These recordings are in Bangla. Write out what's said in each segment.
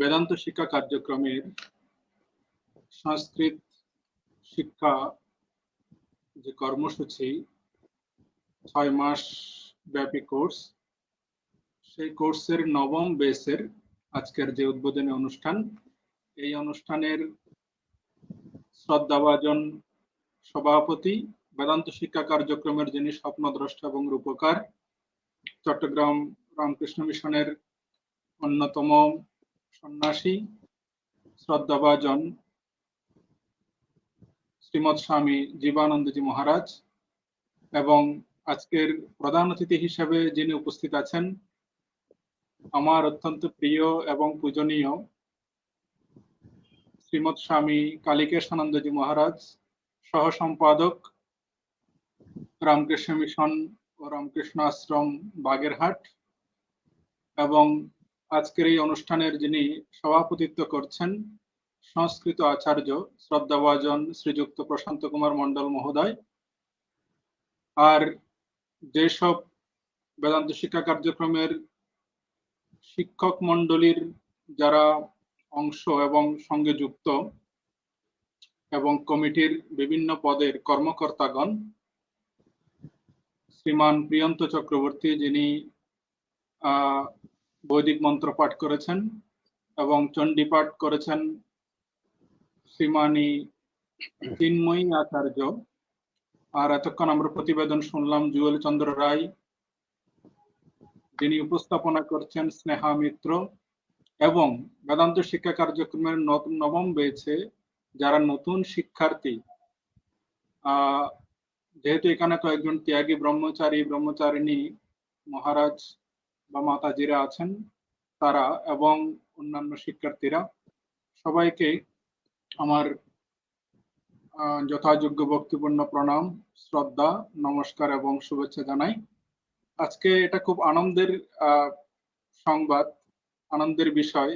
বেদান্ত শিক্ষা কার্যক্রমের সংস্কৃত শিক্ষা যে কর্মসূচি, ছয় মাস ব্যাপী কোর্স, সেই কোর্সের নবম বেসের আজকের যে উদ্বোধনী অনুষ্ঠান, এই অনুষ্ঠানের শ্রদ্ধাভাজন সভাপতি, বেদান্ত শিক্ষা কার্যক্রমের যিনি স্বপ্নদ্রষ্টা এবং রূপকার, চট্টগ্রাম রামকৃষ্ণ মিশনের অন্যতম সন্ন্যাসী, শ্রদ্ধাভাজন শ্রীমৎ স্বামী জীবানন্দজি মহারাজ এবং আজকের প্রধান অতিথি হিসেবে যিনি উপস্থিত আছেন, আমার অত্যন্ত প্রিয় এবং পূজনীয় শ্রীমৎ স্বামী কালিকেশানন্দজি মহারাজ সহ সম্পাদক রামকৃষ্ণ মিশন ও রামকৃষ্ণ আশ্রম বাগেরহাট এবং আজকের এই অনুষ্ঠানের যিনি সভাপতিত্ব করছেন, সংস্কৃত আচার্য শ্রদ্ধাভাজন শ্রীযুক্ত প্রশান্ত কুমার মন্ডল মহোদয়, আর যেসব বেদান্ত শিক্ষা কার্যক্রমের শিক্ষক মন্ডলীর যারা অংশ এবং সঙ্গে যুক্ত এবং কমিটির বিভিন্ন পদের কর্মকর্তাগণ, শ্রীমান প্রিয়ন্ত চক্রবর্তী যিনি বৈদিক মন্ত্র পাঠ করেছেন এবং চণ্ডী পাঠ করেছেন শ্রীমানী চিন্ময়ী আচার্য। আর এতক্ষণ আমরা প্রতিবেদন শুনলাম জুয়েল চন্দ্র রায়, যিনি উপস্থাপনা করছেন স্নেহা মিত্র এবং বেদান্ত শিক্ষা কার্যক্রমের নবম বেছে যারা নতুন শিক্ষার্থী যেহেতু এখানে কয়েকজন ত্যাগী ব্রহ্মচারী, ব্রহ্মচারিণী মহারাজ বা মাতাজিরা আছেন, তারা এবং অন্যান্য শিক্ষার্থীরা, সবাইকে আমার যথাযোগ্য ভক্তিপূর্ণ প্রণাম, শ্রদ্ধা, নমস্কার এবং শুভেচ্ছা জানাই। আজকে এটা খুব আনন্দের সংবাদ, আনন্দের বিষয়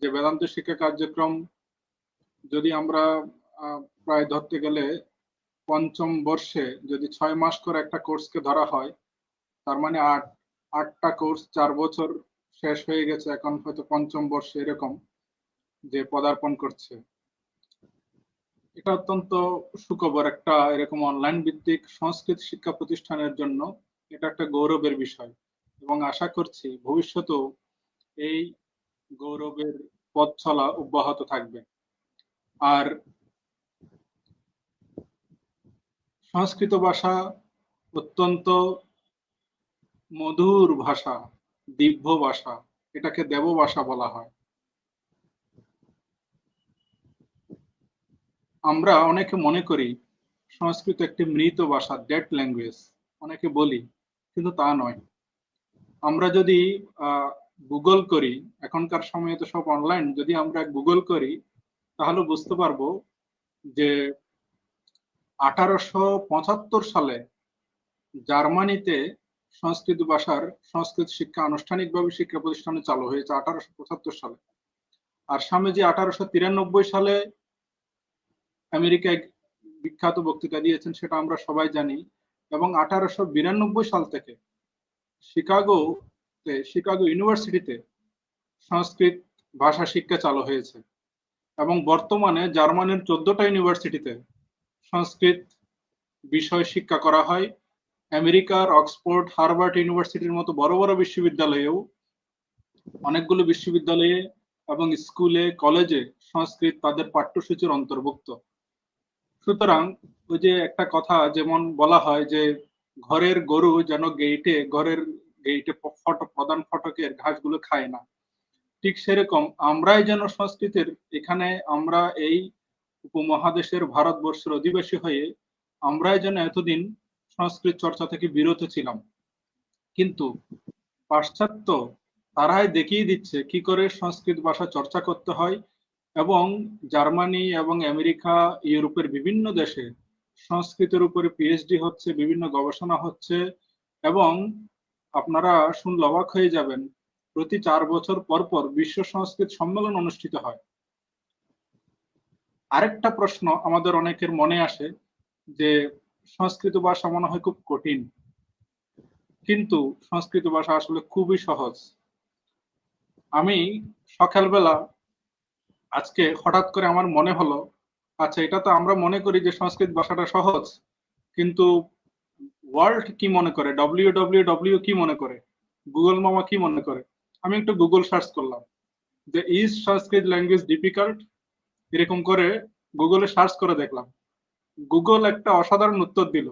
যে বেদান্ত শিক্ষা কার্যক্রম যদি আমরা প্রায় ধরতে গেলে পঞ্চম বর্ষে যদি ছয় মাস করে একটা কোর্সকে ধরা হয়, তার মানে আট আটটা কোর্স চার বছর শেষ হয়ে গেছে, এখন হয়তো পঞ্চম বর্ষে এরকম যে পদার্পণ করছে। এটা অত্যন্ত সুখবর একটা এরকম অনলাইন ভিত্তিক সংস্কৃত শিক্ষা প্রতিষ্ঠানের জন্য এটা একটা গৌরবের বিষয় এবং আশা করছি ভবিষ্যতেও এই গৌরবের পথ চলা অব্যাহত থাকবে। আর সংস্কৃত ভাষা অত্যন্ত মধুর ভাষা, দিব্য ভাষা, এটাকে দেব ভাষা বলা হয়। আমরা অনেকে মনে করি সংস্কৃত একটি মৃত ভাষা ডেড ল্যাঙ্গুয়েজ অনেকে বলি, কিন্তু তা নয়। আমরা যদি গুগল করি, এখনকার সময়ে তো সব অনলাইন যদি আমরা গুগল করি, তাহলে বুঝতে পারব যে আঠারোশো পঁচাত্তর সালে জার্মানিতে সংস্কৃত ভাষার সংস্কৃত শিক্ষা আনুষ্ঠানিকভাবে শিক্ষা প্রতিষ্ঠানে চালু হয়েছে আঠারোশো পঁচাত্তর সালে। আর স্বামীজি আঠারোশো তিরানব্বই সালে আমেরিকায় বিখ্যাত বক্তৃতা দিয়েছেন, সেটা আমরা সবাই জানি। এবং আঠারোশো বিরানব্বই সাল থেকে শিকাগো শিকাগো ইউনিভার্সিটিতে সংস্কৃত ভাষা শিক্ষা চালু হয়েছে। এবং বর্তমানে জার্মানির চোদ্দটা ইউনিভার্সিটিতে সংস্কৃত বিষয় শিক্ষা করা হয়। আমেরিকার অক্সফোর্ড, হার্ভার্ড ইউনিভার্সিটির মতো বড় বড় বিশ্ববিদ্যালয়েও অনেকগুলো বিশ্ববিদ্যালয়ে এবং স্কুলে, কলেজে সংস্কৃত তাদের পাঠ্যসূচির অন্তর্ভুক্ত। সুতরাং ওই যে একটা কথা যেমন বলা হয় যে, ঘরের গরু যেন গেইটে ঘরের গেইটে ফটক প্রধান ফটকের ঘাসগুলো খায় না। ঠিক সেরকম আমরাই যেন সংস্কৃতির, এখানে আমরা এই উপমহাদেশের ভারতবর্ষের অধিবাসী হয়ে আমরাই যেন এতদিন সংস্কৃত চর্চা থেকে বিরত ছিলাম। কিন্তু পাশ্চাত্য তারাই দেখিয়ে দিচ্ছে কি করে সংস্কৃত ভাষা চর্চা করতে হয় এবং জার্মানি এবং আমেরিকা, ইউরোপের বিভিন্ন দেশে সংস্কৃতের উপরে পিএইচডি হচ্ছে, বিভিন্ন গবেষণা হচ্ছে এবং আপনারা শুনলে অবাক হয়ে যাবেন, প্রতি চার বছর পর পর বিশ্ব সংস্কৃত সম্মেলন অনুষ্ঠিত হয়। আরেকটা প্রশ্ন আমাদের অনেকের মনে আসে যে সংস্কৃত ভাষা মনে হয় খুব কঠিন। কিন্তু সংস্কৃত ভাষা আসলে খুবই সহজ। আমি সকালবেলা আজকে হঠাৎ করে আমার মনে হলো আচ্ছা এটা তো আমরা মনে করি যে সংস্কৃত ভাষাটা সহজ, কিন্তু ওয়ার্ল্ড কি মনে করে? ডব্লিউ ডব্লিউ ডব্লিউ কি মনে করে? গুগল মামা কি মনে করে? আমি একটু গুগল সার্চ করলাম, যে ইজ সংস্কৃত ল্যাঙ্গুয়েজ ডিফিকাল্ট? এরকম করে গুগলে সার্চ করে দেখলাম। গুগল একটা অসাধারণ উত্তর দিল।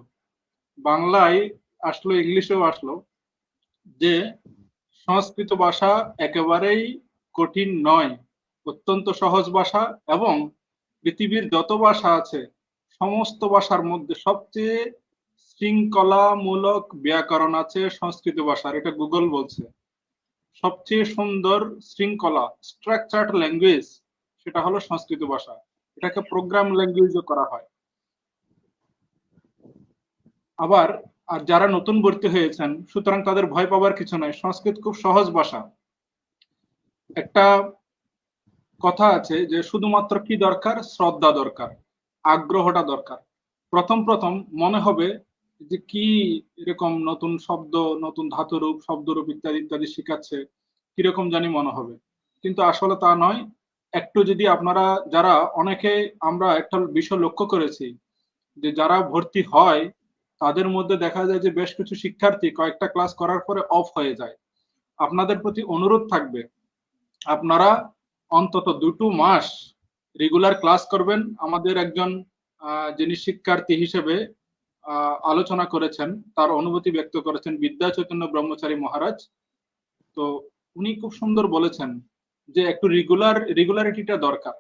বাংলায় আসলো, ইংলিশেও আসলো যে সংস্কৃত ভাষা একেবারেই কঠিন নয়, অত্যন্ত সহজ ভাষা এবং পৃথিবীর যত ভাষা আছে, সমস্ত ভাষার মধ্যে সবচেয়ে শৃঙ্খলামূলক ব্যাকরণ আছে সংস্কৃত ভাষার, এটা গুগল বলছে। সবচেয়ে সুন্দর শৃঙ্খলা স্ট্রাকচার্ড ল্যাঙ্গুয়েজ সেটা হলো সংস্কৃত ভাষা। এটাকে প্রোগ্রাম ল্যাঙ্গুয়েজও করা হয়। আবার, আর যারা নতুন ভর্তি হয়েছেন, সুতরাং তাদের ভয় পাবার কিছু নয় সংস্কৃত খুব সহজ ভাষা। একটা কথা আছে যে, শুধুমাত্র কি দরকার? শ্রদ্ধা দরকার, আগ্রহটা দরকার। প্রথম প্রথম মনে হবে যে, কি এরকম নতুন শব্দ, নতুন ধাতুরূপ, শব্দরূপ ইত্যাদি ইত্যাদি শিখাচ্ছে, কীরকম জানি মনে হবে। কিন্তু আসলে তা নয়। একটু যদি আপনারা, যারা অনেকে আমরা একটা বিষয় লক্ষ্য করেছি যে, যারা ভর্তি হয় তাদের মধ্যে দেখা যায় যে বেশ কিছু শিক্ষার্থী কয়েকটা ক্লাস করার পরে অফ হয়ে যায়। আপনাদের প্রতি অনুরোধ থাকবে, আপনারা অন্তত দুটো মাস রেগুলার ক্লাস করবেন। আমাদের একজন যিনি শিক্ষার্থী হিসেবে আলোচনা করেছেন, তার অনুভূতি ব্যক্ত করেছেন বিদ্যা চৈতন্য ব্রহ্মচারী মহারাজ। তো উনি খুব সুন্দর বলেছেন যে একটু রেগুলার রেগুলারিটিটা দরকার।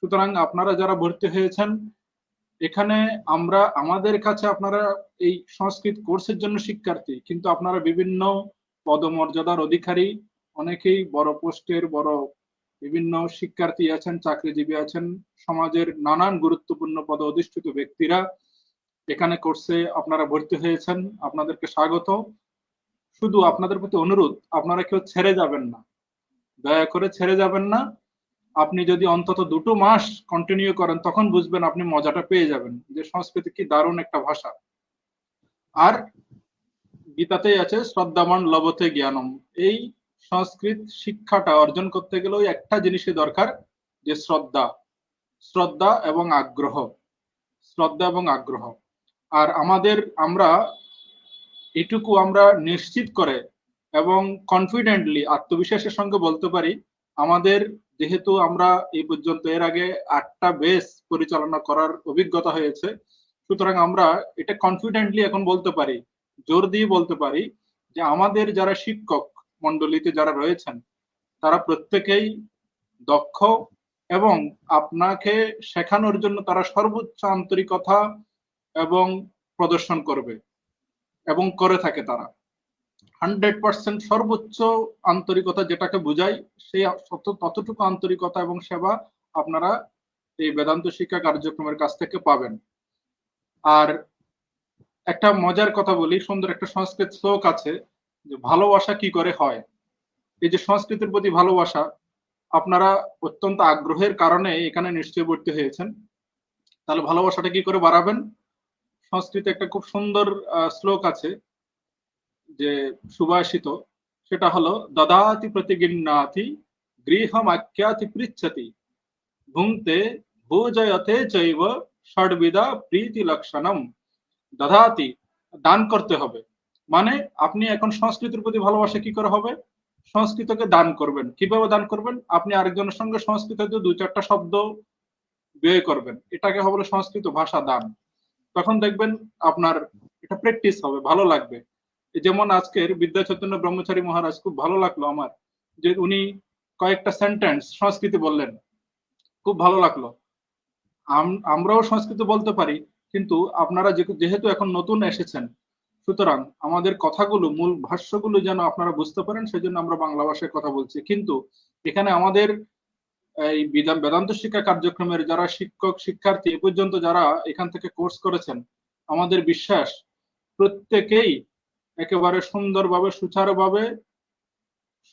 সুতরাং আপনারা যারা ভর্তি হয়েছেন এখানে আমরা, আমাদের কাছে আপনারা এই সংস্কৃত কোর্সের জন্য শিক্ষার্থী, কিন্তু আপনারা বিভিন্ন পদমর্যাদার অধিকারী, অনেকেই বড় পোস্টের বড় বিভিন্ন শিক্ষার্থী আছেন, চাকরিজীবী আছেন, সমাজের নানান গুরুত্বপূর্ণ পদ অধিষ্ঠিত ব্যক্তিরা এখানে কোর্সে আপনারা ভর্তি হয়েছেন। আপনাদেরকে স্বাগত। শুধু আপনাদের প্রতি অনুরোধ, আপনারা কেউ ছেড়ে যাবেন না। দয়া করে ছেড়ে যাবেন না। আপনি যদি অন্তত দুটো মাস কন্টিনিউ করেন, তখন বুঝবেন আপনি মজাটা পেয়ে যাবেন। যে সংস্কৃতি কি দারুণ একটা ভাষা। আর গীতাতেই আছে, শ্রদ্ধামান লবতে জ্ঞানম। এই সংস্কৃত শিক্ষাটা অর্জন করতে গেলে ওই একটা জিনিসই দরকার, যে শ্রদ্ধা। শ্রদ্ধা এবং আগ্রহ। শ্রদ্ধা এবং আগ্রহ। আর আমাদের, আমরা এটুকু আমরা নিশ্চিত করে এবং কনফিডেন্টলি আত্মবিশ্বাসের সঙ্গে বলতে পারি, আমাদের যেহেতু আমরা এই পর্যন্ত এর আগে আটটা বেস পরিচালনা করার অভিজ্ঞতা হয়েছে, সুতরাং আমরা এটা কনফিডেন্টলি এখন বলতে পারি, জোর দিয়ে বলতে পারি যে আমাদের যারা শিক্ষক মন্ডলীতে যারা রয়েছেন, তারা প্রত্যেকেই দক্ষ এবং আপনাকে শেখানোর জন্য তারা সর্বোচ্চ আন্তরিকতা এবং প্রদর্শন করবে এবং করে থাকে তারা। হান্ড্রেড পার্সেন্ট সর্বোচ্চ আন্তরিকতা যেটাকে বোঝায় সেই ততটুকু আন্তরিকতা এবং সেবা আপনারা এই বেদান্ত শিক্ষা কার্যক্রমের কাছ থেকে পাবেন। আর একটা মজার কথা বলি, সুন্দর একটা সংস্কৃত শ্লোক আছে যে, ভালোবাসা কি করে হয়? এই যে সংস্কৃতির প্রতি ভালোবাসা, আপনারা অত্যন্ত আগ্রহের কারণে এখানে নিশ্চয় ভর্তি হয়েছেন। তাহলে ভালোবাসাটা কি করে বাড়াবেন? সংস্কৃতে একটা খুব সুন্দর শ্লোক আছে যে সুভাষিত, সেটা হলো, দদাতি প্রতিগিন্নাতি গৃহম আখ্যাতি পৃচ্ছতি। ভুংতে ভোজয়তে চৈব ষডবিদা প্রীতি লক্ষণম দদাতি, দান করতে হবে। মানে আপনি এখন সংস্কৃতির প্রতি ভালোবাসা কি করে হবে? সংস্কৃতকে দান করবেন। কীভাবে দান করবেন? আপনি আরেকজনের সঙ্গে সংস্কৃত দুই চারটা শব্দ ব্যয় করবেন। এটাকে হবে সংস্কৃত ভাষা দান। তখন দেখবেন আপনার এটা প্র্যাকটিস হবে, ভালো লাগবে। যেমন আজকের বিদ্যা চৈতন্য ব্রহ্মচারী মহারাজ, খুব ভালো লাগল আমার যে উনি কয়েকটা সেন্টেন্স সংস্কৃতি বললেন। খুব ভালো লাগল। আমরাও সংস্কৃত বলতে পারি, কিন্তু আপনারা যেহেতু এখন নতুন এসেছেন, সুতরাং আমাদের কথাগুলো, মূল ভাষ্যগুলো যেন আপনারা বুঝতে পারেন, সেজন্য আমরা বাংলা ভাষায় কথা বলছি। কিন্তু এখানে আমাদের এই বেদান্ত শিক্ষা কার্যক্রমের যারা শিক্ষক, শিক্ষার্থী, এ পর্যন্ত যারা এখান থেকে কোর্স করেছেন, আমাদের বিশ্বাস প্রত্যেকেই একেবারে সুন্দরভাবে, সুচারুভাবে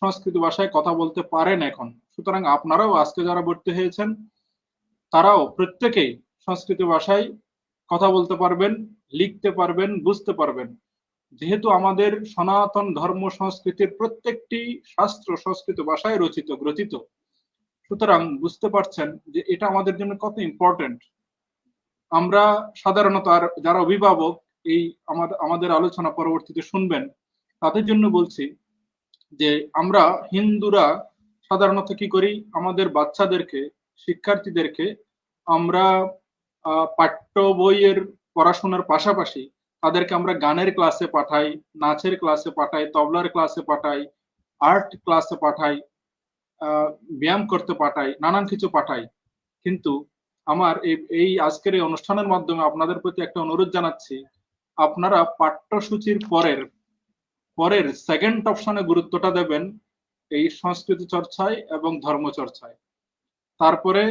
সংস্কৃত ভাষায় কথা বলতে পারেন এখন। সুতরাং আপনারাও আজকে যারা ভর্তি হয়েছেন, তারাও প্রত্যেকেই সংস্কৃত ভাষায় কথা বলতে পারবেন, লিখতে পারবেন, বুঝতে পারবেন। যেহেতু আমাদের সনাতন ধর্ম সংস্কৃতির প্রত্যেকটি শাস্ত্র সংস্কৃত ভাষায় রচিত, গ্রথিত, সুতরাং বুঝতে পারছেন যে এটা আমাদের জন্য কত ইম্পর্টেন্ট আমরা সাধারণত আর যারা অভিভাবক এই আমাদের আমাদের আলোচনা পরবর্তীতে শুনবেন। তাদের জন্য বলছি যে, আমরা হিন্দুরা সাধারণত কি করি? আমাদের বাচ্চাদেরকে, শিক্ষার্থীদেরকে আমরা পাঠ্য বইয়ের পড়াশোনার পাশাপাশি তাদেরকে আমরা গানের ক্লাসে পাঠাই, নাচের ক্লাসে পাঠাই, তবলার ক্লাসে পাঠাই, আর্ট ক্লাসে পাঠাই ব্যায়াম করতে পাঠাই, নানান কিছু পাঠাই। কিন্তু আমার এই আজকের এই অনুষ্ঠানের মাধ্যমে আপনাদের প্রতি একটা অনুরোধ জানাচ্ছি আপনারা পাঠ্যসূচির পরের পরের সেকেন্ড অপশনে গুরুত্বটা দেবেন এই সংস্কৃতি চর্চায় এবং ধর্ম চর্চায়। তারপরে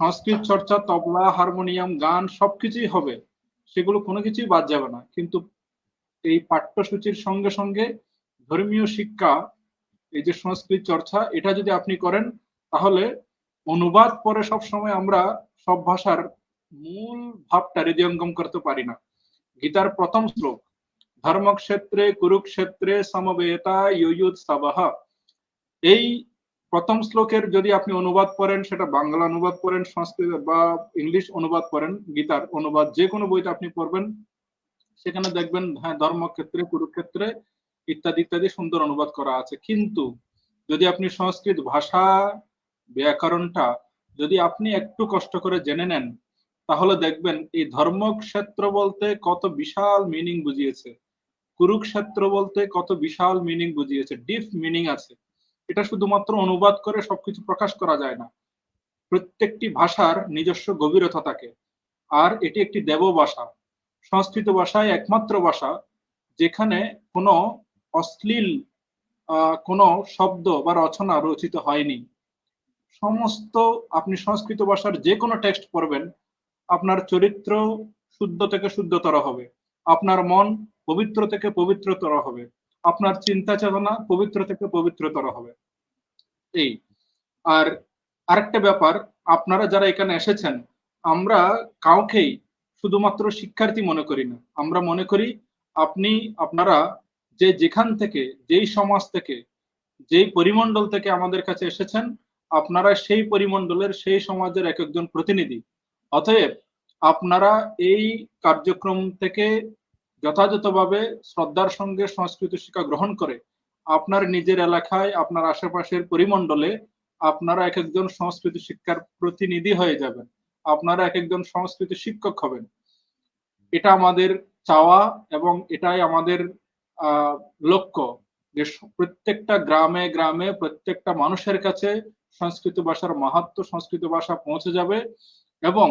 সংস্কৃত চর্চা, তবলা, হারমোনিয়াম, গান সবকিছুই হবে, সেগুলো কোনো কিছুই বাদ যাবে না। কিন্তু এই পাঠ্যসূচির সঙ্গে সঙ্গে ধর্মীয় শিক্ষা, এই যে সংস্কৃত চর্চা, এটা যদি আপনি করেন, তাহলে অনুবাদ পরে সব সময় আমরা সব ভাষার মূল ভাবটা হৃদয়ঙ্গম করতে পারি না। গীতার প্রথম শ্লোক, ধর্মক্ষেত্রে, কুরুক্ষেত্রে সমবেতা ইয়ুৎসবহ এই প্রথম শ্লোকের যদি আপনি অনুবাদ করেন, সেটা বাংলা অনুবাদ করেন, সংস্কৃত বা ইংলিশ অনুবাদ করেন, গীতার অনুবাদ যে কোনো বইটা আপনি পড়বেন, সেখানে দেখবেন হ্যাঁ ধর্মক্ষেত্রে, কুরুক্ষেত্রে ইত্যাদি ইত্যাদি সুন্দর অনুবাদ করা আছে। কিন্তু যদি আপনি সংস্কৃত ভাষা ব্যাকরণটা যদি আপনি একটু কষ্ট করে জেনে নেন তাহলে দেখবেন এই ধর্মক্ষেত্র বলতে কত বিশাল মিনিং বুঝিয়েছে। কুরুক্ষেত্র বলতে কত বিশাল মিনিং বুঝিয়েছে। ডিপ মিনিং আছে। এটা শুধুমাত্র অনুবাদ করে সবকিছু প্রকাশ করা যায় না। প্রত্যেকটি ভাষার নিজস্ব গভীরতা থাকে। আর এটি একটি দেব ভাষা। সংস্কৃত ভাষায় একমাত্র ভাষা যেখানে কোনো অশ্লীল কোনো শব্দ বা রচনা রচিত হয়নি। সমস্ত আপনি সংস্কৃত ভাষার যে কোনো টেক্সট পড়বেন আপনার চরিত্র শুদ্ধ থেকে শুদ্ধতর হবে। আপনার মন পবিত্র থেকে পবিত্রতর হবে। আপনার চিন্তা চেতনা পবিত্র থেকে পবিত্রতর হবে। এই। আর আরেকটা ব্যাপার, আপনারা যারা এখানে এসেছেন, আমরা কাউকেই শুধুমাত্র শিক্ষার্থী মনে করি না। আমরা মনে করি আপনি, আপনারা যে যেখান থেকে, যেই সমাজ থেকে, যেই পরিমণ্ডল থেকে আমাদের কাছে এসেছেন, আপনারা সেই পরিমণ্ডলের, সেই সমাজের এক একজন প্রতিনিধি। অতএব আপনারা এই কার্যক্রম থেকে যথাযথভাবে শ্রদ্ধার সঙ্গে সংস্কৃত শিক্ষা গ্রহণ করে আপনার নিজের এলাকায়, আপনার আশেপাশের পরিমণ্ডলে আপনারা এক একজন সংস্কৃত শিক্ষার প্রতিনিধি হয়ে যাবেন। আপনারা এক একজন সংস্কৃত শিক্ষক হবেন। এটা আমাদের চাওয়া এবং এটাই আমাদের লক্ষ্য যে প্রত্যেকটা গ্রামে গ্রামে প্রত্যেকটা মানুষের কাছে সংস্কৃত ভাষার মাহাত্ম, সংস্কৃত ভাষা পৌঁছে যাবে। এবং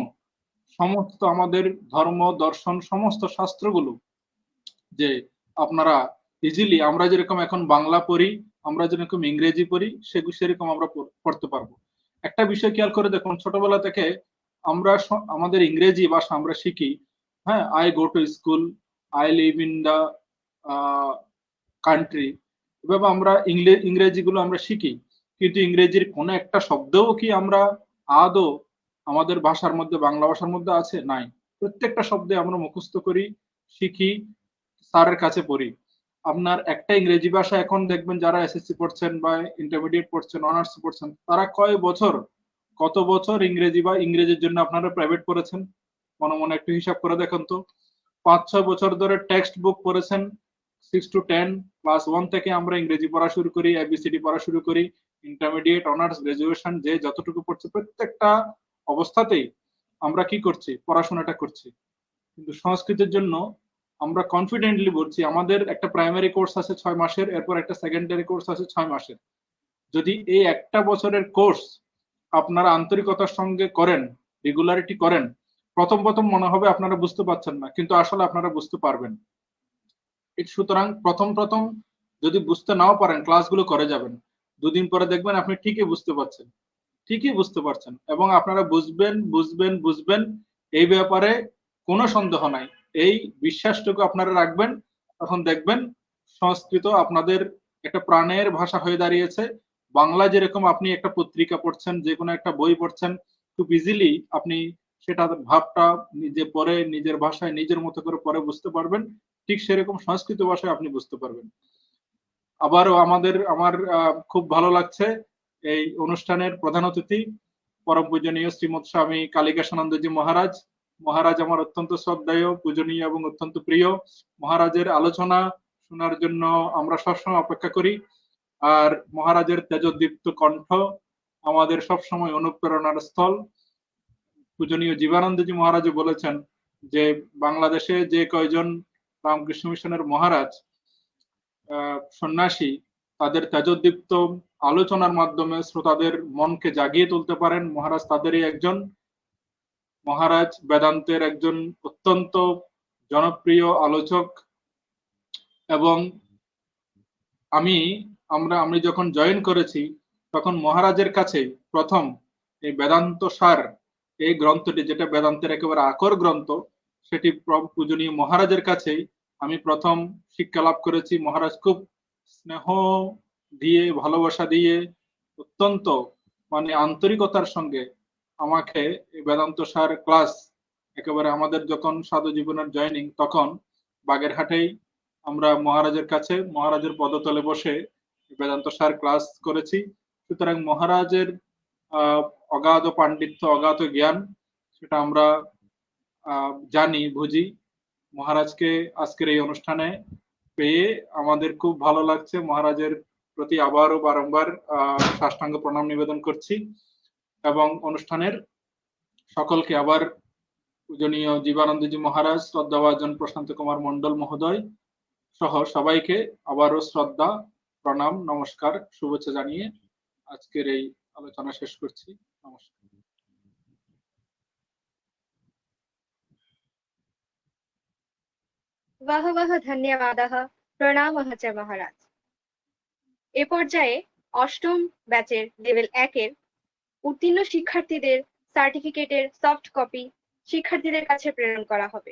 সমস্ত আমাদের ধর্ম, দর্শন, সমস্ত শাস্ত্রগুলো যে আপনারা ইজিলি আমরা যেরকম এখন বাংলা পড়ি, আমরা যেরকম ইংরেজি পড়ি সেগুলো সেরকম আমরা পড়তে পারব। একটা বিষয় খেয়াল করে দেখুন, ছোটবেলা থেকে আমরা আমাদের ইংরেজি ভাষা আমরা শিখি হ্যাঁ I go to school I live in the country এভাবে আমরা ইংরেজি গুলো আমরা শিখি। কিন্তু ইংরেজির কোনো একটা শব্দও কি আমরা আদৌ আমাদের ভাষার মধ্যে, বাংলা ভাষার মধ্যে আছে? নাই। প্রত্যেকটা শব্দে আমরা মুখস্থ করি, শিখি, স্যারের কাছে পড়ি। আপনার একটা ইংরেজি ভাষা এখন দেখবেন যারা এসএসসি পড়ছেন বা ইন্টারমিডিয়েট পড়ছেন অনার্স পড়ছেন, তারা কয় বছর? কত বছর ইংরেজি বা ইংরেজির জন্য আপনারা প্রাইভেট পড়েছেন? মনে মনে একটু হিসাব করে দেখেন তো। পাঁচ, ছয় বছর ধরে টেক্সট বুক পড়েছেন six to ten class one থেকে আমরা ইংরেজি পড়া শুরু করি এবিসিডি পড়া শুরু করি ইন্টারমিডিয়েট অনার্স গ্রাজুয়েশন যে যতটুকু পড়ছে, প্রত্যেকটা অবস্থাতেই আমরা কি করছি? পড়াশোনাটা করছি। কিন্তু সংস্কৃতের জন্য আমরা কনফিডেন্টলি বলছি, আমাদের একটা প্রাইমারি কোর্স আছে ছয় মাসের, এরপর একটা সেকেন্ডারি কোর্স আছে ছয় মাসের। যদি এই একটা বছরের কোর্স আপনারা আন্তরিকতার সঙ্গে করেন রেগুলারিটি করেন, প্রথম প্রথম মনে হবে আপনারা বুঝতে পারছেন না, কিন্তু আসলে আপনারা বুঝতে পারবেন। সুতরাং প্রথম প্রথম যদি বুঝতে নাও পারেন ক্লাসগুলো করে যাবেন। দুদিন পরে দেখবেন আপনি ঠিকই বুঝতে পারছেন। ঠিকই বুঝতে পারছেন। এবং আপনারা বুঝবেন বুঝবেন বুঝবেন, এই ব্যাপারে কোনো সন্দেহ নাই। এই বিশ্বাসটুকু আপনারা রাখবেন, তখন দেখবেন সংস্কৃত আপনাদের একটা প্রাণের ভাষা হয়ে দাঁড়িয়েছে। বাংলা যেরকম আপনি একটা পত্রিকা পড়ছেন যে কোনো একটা বই পড়ছেন, খুব ইজিলি আপনি সেটা ভাবটা নিজে পরে নিজের ভাষায়, নিজের মতো করে পরে বুঝতে পারবেন। ঠিক সেরকম সংস্কৃত ভাষায় আপনি বুঝতে পারবেন। আবারও আমাদের, আমার খুব ভালো লাগছে। এই অনুষ্ঠানের প্রধান অতিথি পরম পূজনীয় শ্রীমৎ স্বামী কালিকাসানন্দজি মহারাজ। মহারাজ আমার অত্যন্ত শ্রদ্ধেয়, পূজনীয় এবং অত্যন্ত প্রিয়। মহারাজের আলোচনা শোনার জন্য আমরা সবসময় অপেক্ষা করি। আর মহারাজের তেজদীপ্ত কণ্ঠ আমাদের সবসময় অনুপ্রেরণার স্থল। পূজনীয় জীবানন্দজি মহারাজ বলেছেন যে, বাংলাদেশে যে কয়জন রামকৃষ্ণ মিশনের মহারাজ সন্ন্যাসী, তাদের তেজদীপ্ত আলোচনার মাধ্যমে শ্রোতাদের মনকে জাগিয়ে তুলতে পারেন। মহারাজ তাদেরই একজন। মহারাজ বেদান্তের একজন অত্যন্ত জনপ্রিয় আলোচক। এবং আমি, আমরা, আমি যখন জয়েন করেছি, তখন মহারাজের কাছে প্রথম এই বেদান্ত সার, এই গ্রন্থটি, যেটা বেদান্তের একেবারে আকর গ্রন্থ, সেটি পূজনীয় মহারাজের কাছেই আমি প্রথম শিক্ষা লাভ করেছি। মহারাজ খুব স্নেহ দিয়ে, ভালোবাসা দিয়ে অত্যন্ত মানে আন্তরিকতার সঙ্গে আমাকে বেদান্ত সার ক্লাস একেবারে আমাদের যখন সাধু জীবনের জয়নিং তখন বাগেরহাটেই আমরা মহারাজের কাছে, মহারাজের পদতলে বসে বেদান্ত সার ক্লাস করেছি। সুতরাং মহারাজের অগাধ পাণ্ডিত্য, অগাধ জ্ঞান সেটা আমরা জানি, বুঝি। মহারাজকে আজকের এই অনুষ্ঠানে পেয়ে আমাদের খুব ভালো লাগছে। মহারাজের প্রতি আবারও বারংবার সাষ্টাঙ্গ প্রণাম নিবেদন করছি এবং অনুষ্ঠানের সকলকে আবার পূজনীয় জীবানন্দজি মহারাজ, শ্রদ্ধাভাজন প্রশান্ত কুমার মন্ডল মহোদয় সহ সবাইকে আবারও শ্রদ্ধা, প্রণাম, নমস্কার, শুভেচ্ছা জানিয়ে আজকের এই আলোচনা শেষ করছি। নমস্কার। বাহ বাহ, ধন্যবাদः। প্রণামः চ মহারাজ। এ পর্যায়ে অষ্টম ব্যাচের লেভেল এর উত্তীর্ণ শিক্ষার্থীদের সার্টিফিকেটের সফট কপি শিক্ষার্থীদের কাছে প্রেরণ করা হবে।